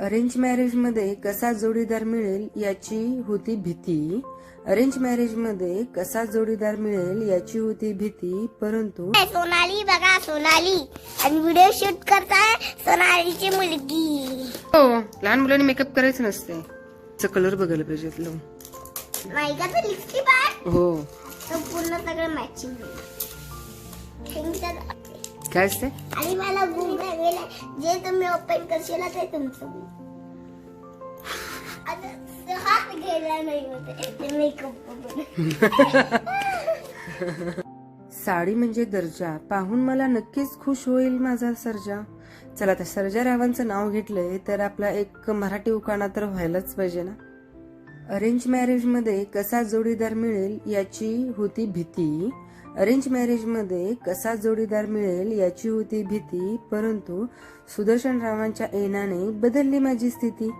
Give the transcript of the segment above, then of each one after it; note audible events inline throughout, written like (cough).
Arrange मॅरेजमध्ये कसा जोडीदार मिळेल याची होती भीती. अरेंज मॅरेजमध्ये कसा जोडीदार मिळेल याची होती भीती परंतु सोनाली बघा सोनाली. आणि व्हिडिओ शूट करताय सोनालीची मुलगी. हो लहान मुलांनी मेकअप करायचं नसते. कलर बघायला पाहिजे लावून नाही का तर लिपस्टिक आहे हो. तर पूर्ण सगळं मॅचिंग काय असते? आणि मला बुक गेलं जे तुम्ही ओपन करशील ते तुमचं book. आता हात गेला नाही होते. ते मेकअप साडी म्हणजे दर्जा. पाहून मला नक्कीच खुश होईल माझा सर्जा. चला तर सर्जा रावांचं नाव घेतलंय तर आपला एक मराठी उखाणा तर व्हायलाच पाहिजे ना? अरेंज मॅरेजमध्ये कसा जोडीदार मिळेल याची होती भीती. अरेंज मॅरेजमध्ये कसा जोडीदार मिळेल याची होती भीती परंतु सुदर्शन रावांच्या येण्याने बदलली माझी स्थिती.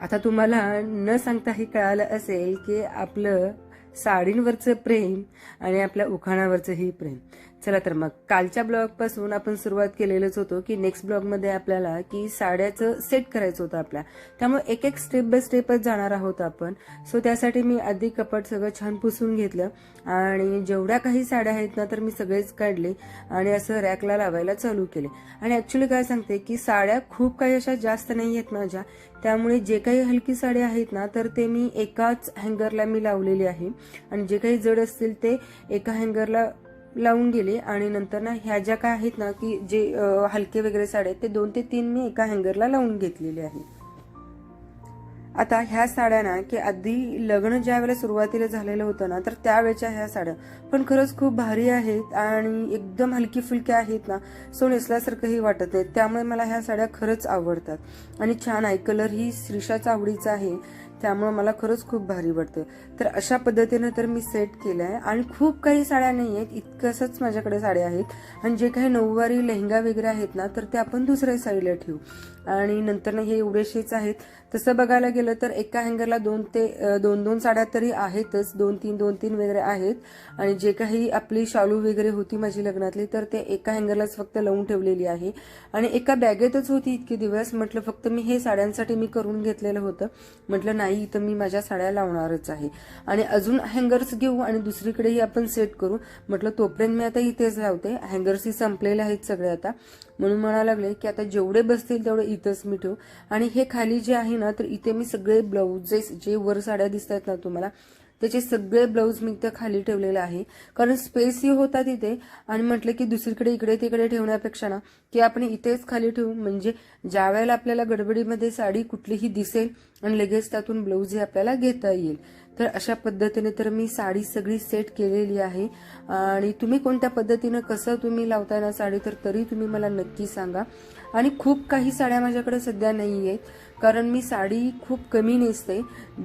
आता तुम्हाला न सांगता हे कळालं असेल की आपलं साडींवरचं प्रेम आणि आपल्या उखाणावरचंही प्रेम. चला तर मग कालच्या ब्लॉगपासून आपण सुरुवात केलेलंच होतो की नेक्स्ट ब्लॉगमध्ये आपल्याला की साड्याचं सेट करायचं होतं आपल्या. त्यामुळे एक एक स्टेप बाय स्टेपच जाणार आहोत आपण. सो त्यासाठी मी आधी कपाट सगळं छान पुसून घेतलं. आणि जेवढ्या काही साड्या आहेत ना तर मी सगळेच काढले आणि असं रॅकला लावायला चालू केले. आणि ऍक्च्युली काय सांगते की साड्या खूप काही अशा जास्त नाही आहेत माझ्या. त्यामुळे जे काही हलकी साड्या आहेत ना तर ते मी एकाच हँगरला मी लावलेली आहे. आणि जे काही जड असतील ते एका हँगरला लावून गेले आणि नंतर ना ह्या ज्या काय आहेत ना की जे हलके वगैरे साड्या आहेत ते दोन ते तीन मी एका हँगरला लावून घेतलेले आहे. आता ह्या साड्या ना की आधी लग्न ज्या वेळेला सुरुवातीला झालेलं होतं ना तर त्यावेळेच्या ह्या साड्या पण खरंच खूप भारी आहेत आणि एकदम हलकी फुलक्या आहेत ना सो नेसल्यासारखंही वाटत नाही. त्यामुळे मला ह्या साड्या खरंच आवडतात. आणि छान आहे कलर ही श्रीषाचा आवडीचा आहे. त्यामुळे मला खरंच खूप भारी वाटतं तर अशा पद्धतीनं तर मी सेट केलं आहे आणि खूप काही साड्या नाही आहेत इतकंसच माझ्याकडे साड्या आहेत. आणि जे काही नऊवारी लेहंगा वगैरे आहेत ना तर ते आपण दुसऱ्या साईडला ठेवू. आणि नंतर हे एवढेशेच आहेत. तसं बघायला गेलं तर एका हँगरला दोन ते दोन दोन साड्या तरी आहेतच. दोन तीन दोन तीन वगैरे आहेत. आणि जे काही आपली शालू वगैरे होती माझी लग्नातली तर ते एका हँगरलाच फक्त लावून ठेवलेली आहे. आणि एका बॅगेतच होती इतके दिवस. म्हटलं फक्त मी हे साड्यांसाठी मी करून घेतलेलं होतं. म्हटलं नाही इथं मी माझ्या साड्या लावणारच आहे. आणि अजून हँगर्स घेऊ आणि दुसरीकडेही आपण सेट करू. म्हटलं तोपर्यंत मी आता इथेच लावते हँगर्सही संपलेले आहेत सगळे आता. म्हणून म्हणायला लागले की आता जेवढे बसतील तेवढे इथंच मी ठेवू. आणि हे खाली जे आहे ना तर इथे मी सगळे ब्लाउजेस जे वर साड्या दिसत आहेत ना तुम्हाला त्याचे सगळे ब्लाऊज मी इथे खाली ठेवलेले आहे. कारण स्पेसही होता तिथे आणि म्हटलं की दुसरीकडे इकडे तिकडे ठेवण्यापेक्षा ना की आपण इथेच खाली ठेवू. म्हणजे ज्या वेळेला आपल्याला गडबडीमध्ये साडी कुठलीही दिसेल आणि लगेच त्यातून ब्लाऊज हे आपल्याला घेता येईल. तर अशा पद्धतीने तर मी साडी सगळी सेट केलेली आहे. आणि तुम्ही कोणत्या पद्धतीनं कसं तुम्ही लावताय ना साडी तर तरी तुम्ही मला नक्की सांगा. आणि खूप काही साड्या माझ्याकडे सध्या नाही आहेत कारण मी साडी खूप कमी नेसते.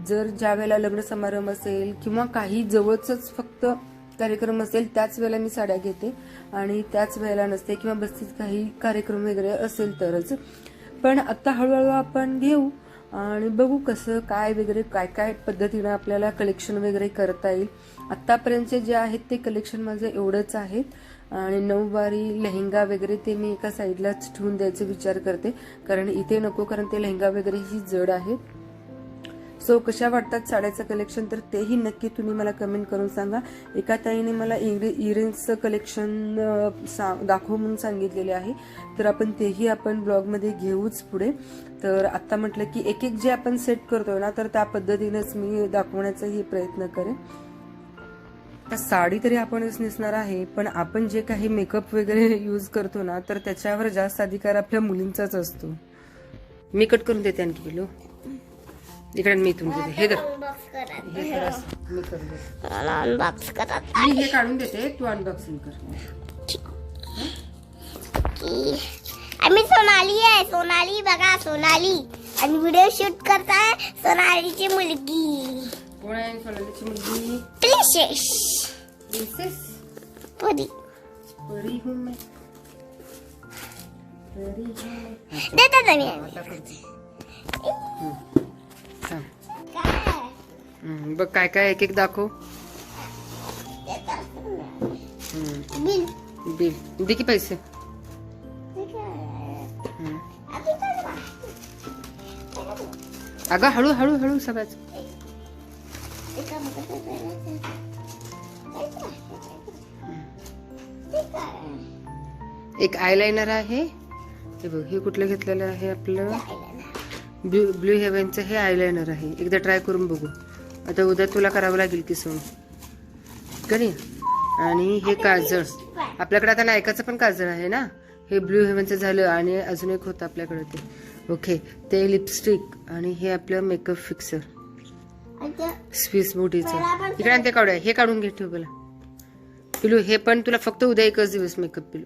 जर ज्या वेळेला लग्न समारंभ असेल किंवा काही जवळच फक्त कार्यक्रम असेल त्याच वेळेला मी साड्या घेते. आणि त्याच वेळेला नसते किंवा बस्तीत काही कार्यक्रम वगैरे असेल तरच. पण आता हळूहळू आपण घेऊ. आणि बघू कसं काय वगैरे काय काय पद्धतीनं आपल्याला कलेक्शन वगैरे करता येईल. आत्तापर्यंतचे जे आहेत ते कलेक्शन माझं एवढंच आहेत. आणि नऊवारी लेहंगा वगैरे ते मी एका साईडलाच ठेवून द्यायचा विचार करते. कारण इथे नको कारण ते लेहंगा वगैरे ही जड आहेत. सो कशा वाटतात साड्याचं कलेक्शन तर तेही नक्की तुम्ही मला कमेंट करून सांगा. एका ताईने मला इयरिंग्सचं कलेक्शन दाखव म्हणून सांगितलेले आहे. तर आपण तेही आपण ब्लॉगमध्ये घेऊच पुढे. तर आत्ता म्हटलं की एक एक जे आपण सेट करतोय ना तर त्या पद्धतीनेच मी दाखवण्याचाही प्रयत्न करेन. साडी तरी आपणच नेसणार आहे पण आपण जे काही मेकअप वगैरे यूज करतो ना तर त्याच्यावर जास्त अधिकार आपल्या मुलींचाच असतो. मी कट करून देते आणखी किलो इकडे मी देते हे हे कर असं. मी करून देते अनबॉक्स करा मी हे काढून देते तू अनबॉक्सिंग कर की आम्ही सोनाली आहे सोनाली बघा सोनाली। आणि व्हिडिओ शूट करताय सोनालीची मुलगी। कोण आहे सोनालीची मुलगी? प्रिन्सेस प्रिन्सेस परी। परी हूँ मैं। परी हूँ मैं. देतात आम्ही आता करते हं. बघ काय काय एक एक दाखव. बिल. बिल. दे की पैसे. अगं हळू हळू हळू सगळ्याच. एका आयलाइनर आहे. हे बघ हे कुठलं घेतलेलं आहे आपलं? ते ब्ल्यू ब्ल्यू हेव्हनचं हे आयलाइनर आहे. एकदा ट्राय करून बघू. आता उद्या तुला करावं लागेल की सोन करी. आणि हे काजळ. आपल्याकडे आता नायकाचं पण काजळ आहे ना? हे ब्ल्यू हेव्हनचं झालं आणि अजून एक होतं आपल्याकडे ते. ओके. ते लिपस्टिक आणि हे आपलं मेकअप फिक्सर. स्विस ब्युटीचं इकडे ते काढूया हे काढून घे ठेव मला. पिलू हे पण तुला फक्त उद्या एकच दिवस मेकअप पिलू.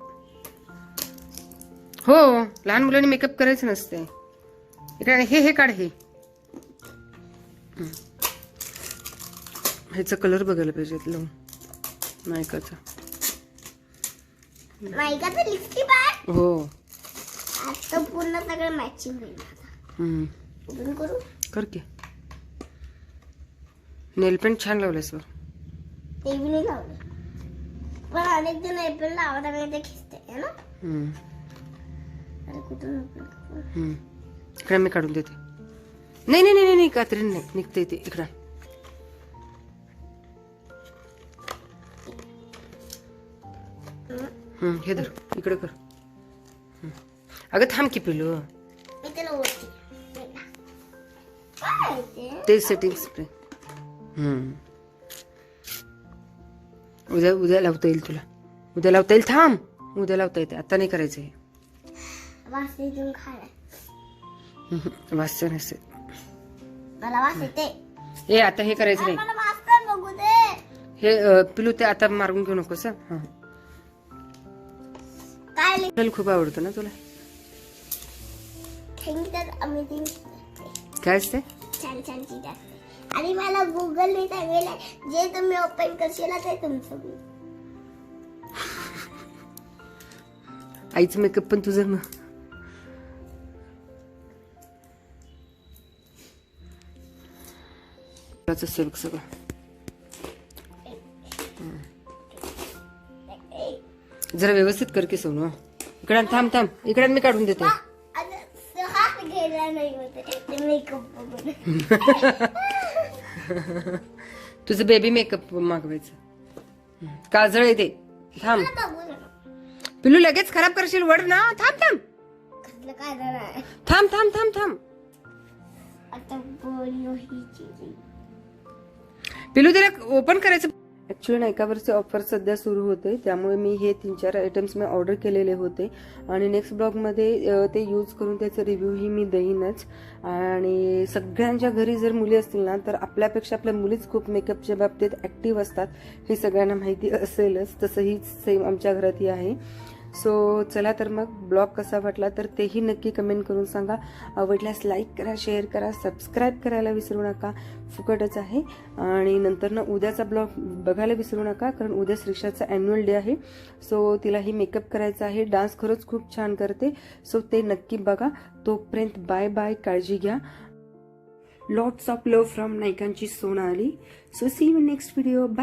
हो लहान मुलांनी मेकअप करायचं नसते इकडे हे हे काढ हं. ह्याचा कलर बघायला पाहिजे लावून नायकाचा नायकाचं लिपस्टिक आहे हो. आता पूर्ण सगळं मॅचिंग होईल आता. ओपन करू? कर की. नेल पेंट छान लावलंस बघ. ते बी नाही लावलं. पण अनेक जण एप्रिल लावत आणि ते है ना. अरे कुठून open करू? इकडे मी काढून देते. नाही नाही नाही नाही कात्रीन नाही. निघते ते. इकडं. हं, हे धर. इकडे कर. हं. अगं थांब की पिलू. ते सेटिंग स्प्रे उद्या उद्या लावता येईल तुला. उद्या लावता येईल? थांब. उद्या लावता येते. आता नाही करायचं हे. वास हं, नसते ए आता हे करायचं नाही. हे पिलू ते आता मारून घेऊ नकोस हं. हं. आपल्याला खूप आवडतं ना तुला? काय असते? छान छान चीज असते आणि मला गुगलने सांगितलंय जे तुम्ही ओपन करशील ते तुमचं. आईचं मेकअप पण तुझं मग सिल्क सगळं. जरा व्यवस्थित कर की सोनू इकडे आण, थांब थांब. इकडे आण, मी काढून देते. हात घ्यायला नाही होते ते मेकअप बघून. (laughs) तुझं बेबी मेकअप मागवायचं. काजळ आहे ते. थांब. बघू नका. पिलू लगेच खराब करशील वड ना. थांब थांब. कसलं काय नाही थांब थांब थांब थांब. आता बोललो ही चीज पिलू त्याला ओपन करायचं ॲक्च्युली नायकावरचे ऑफर सध्या सुरू होते त्यामुळे मी हे तीन चार आयटम्स मी ऑर्डर केलेले होते. आणि नेक्स्ट ब्लॉगमध्ये ते यूज करून त्याचा रिव्ह्यूही मी देईनच. आणि सगळ्यांच्या घरी जर मुली असतील ना तर आपल्यापेक्षा आपल्या मुलीच खूप मेकअपच्या बाबतीत ॲक्टिव्ह असतात हे सगळ्यांना माहिती असेलच. तसंही सेम आमच्या घरातही आहे. सो चला तर मग ब्लॉग कसा वाटला तर तेही नक्की कमेंट करून सांगा. आवडल्यास लाईक करा शेअर करा सबस्क्राईब करायला विसरू नका. फुकटच आहे. आणि नंतर ना उद्याचा ब्लॉग बघायला विसरू नका कारण उद्या रिक्षाचा ॲन्युअल डे आहे. सो तिलाही मेकअप करायचा आहे. डान्स खरंच खूप छान करते. सो ते नक्की बघा. तोपर्यंत बाय बाय काळजी घ्या. लॉट्स ऑफ लव्ह फ्रॉम नायकांची सोना आली so see you next video bye